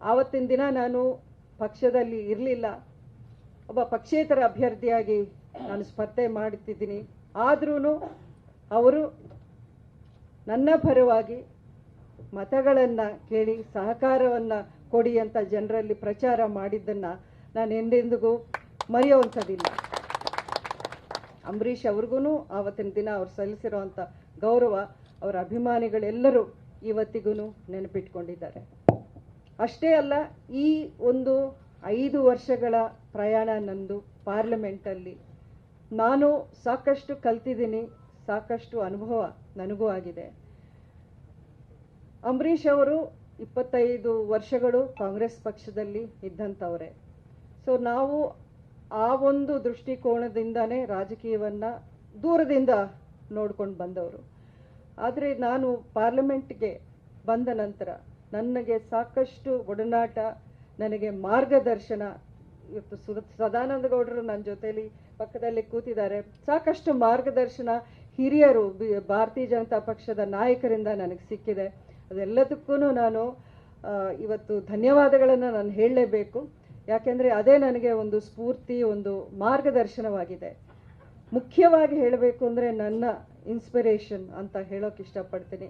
ಆವತ್ತಿನ ದಿನ ನಾನು ಪಕ್ಷದಲ್ಲಿ ಇರಲಿಲ್ಲ. ಒಬ್ಬ ಪಕ್ಷೇತರ ಅಭ್ಯರ್ಥಿಯಾಗಿ ನಾನು ಸ್ಪರ್ಧೆ ಮಾಡುತ್ತಿದ್ದೀನಿ ಆದ್ರೂ ಅವರು ನನ್ನ ಪರವಾಗಿ ಮತಗಳನ್ನು ಕೇಳಿ ಸಹಕಾರವನ್ನು ಕೊಡಿ ಅಂತ ಜನರಲ್ಲಿ ಪ್ರಚಾರ ಮಾಡಿದ್ದನ್ನು ನಾನು ಎಂದೆಂದಿಗೂ ಮರೆಯುವಂಥದ್ದಿಲ್ಲ. ಅಂಬರೀಷ್ ಅವ್ರಿಗೂ ಆವತ್ತಿನ ದಿನ ಅವ್ರು ಸಲ್ಲಿಸಿರುವಂಥ ಗೌರವ, ಅವರ ಅಭಿಮಾನಿಗಳೆಲ್ಲರೂ ಇವತ್ತಿಗೂ ನೆನಪಿಟ್ಕೊಂಡಿದ್ದಾರೆ. ಅಷ್ಟೇ ಅಲ್ಲ, ಈ ಒಂದು ಐದು ವರ್ಷಗಳ ಪ್ರಯಾಣ ನಂದು ಪಾರ್ಲಿಮೆಂಟಲ್ಲಿ ನಾನು ಸಾಕಷ್ಟು ಕಲ್ತಿದ್ದೀನಿ, ಸಾಕಷ್ಟು ಅನುಭವ ನನಗೂ ಆಗಿದೆ. ಅಂಬರೀಷ್ ಅವರು ಇಪ್ಪತ್ತೈದು ವರ್ಷಗಳು ಕಾಂಗ್ರೆಸ್ ಪಕ್ಷದಲ್ಲಿ ಇದ್ದಂಥವ್ರೆ. ಸೊ ನಾವು ಆ ಒಂದು ದೃಷ್ಟಿಕೋನದಿಂದನೇ ರಾಜಕೀಯವನ್ನು ದೂರದಿಂದ ನೋಡ್ಕೊಂಡು ಬಂದವರು. ಆದರೆ ನಾನು ಪಾರ್ಲಿಮೆಂಟ್ಗೆ ಬಂದ ನಂತರ ನನಗೆ ಸಾಕಷ್ಟು ಒಡನಾಟ, ನನಗೆ ಮಾರ್ಗದರ್ಶನ. ಇವತ್ತು ಸುರ ಸದಾನಂದ ಗೌಡರು ನನ್ನ ಜೊತೆಯಲ್ಲಿ ಪಕ್ಕದಲ್ಲಿ ಕೂತಿದ್ದಾರೆ. ಸಾಕಷ್ಟು ಮಾರ್ಗದರ್ಶನ ಹಿರಿಯರು ಭಾರತೀಯ ಜನತಾ ಪಕ್ಷದ ನಾಯಕರಿಂದ ನನಗೆ ಸಿಕ್ಕಿದೆ. ಅದೆಲ್ಲದಕ್ಕೂ ನಾನು ಇವತ್ತು ಧನ್ಯವಾದಗಳನ್ನು ನಾನು ಹೇಳಲೇಬೇಕು. ಯಾಕೆಂದರೆ ಅದೇ ನನಗೆ ಒಂದು ಸ್ಫೂರ್ತಿ, ಒಂದು ಮಾರ್ಗದರ್ಶನವಾಗಿದೆ. ಮುಖ್ಯವಾಗಿ ಹೇಳಬೇಕು ಅಂದರೆ ನನ್ನ ಇನ್ಸ್ಪಿರೇಷನ್ ಅಂತ ಹೇಳೋಕೆ ಇಷ್ಟಪಡ್ತೀನಿ.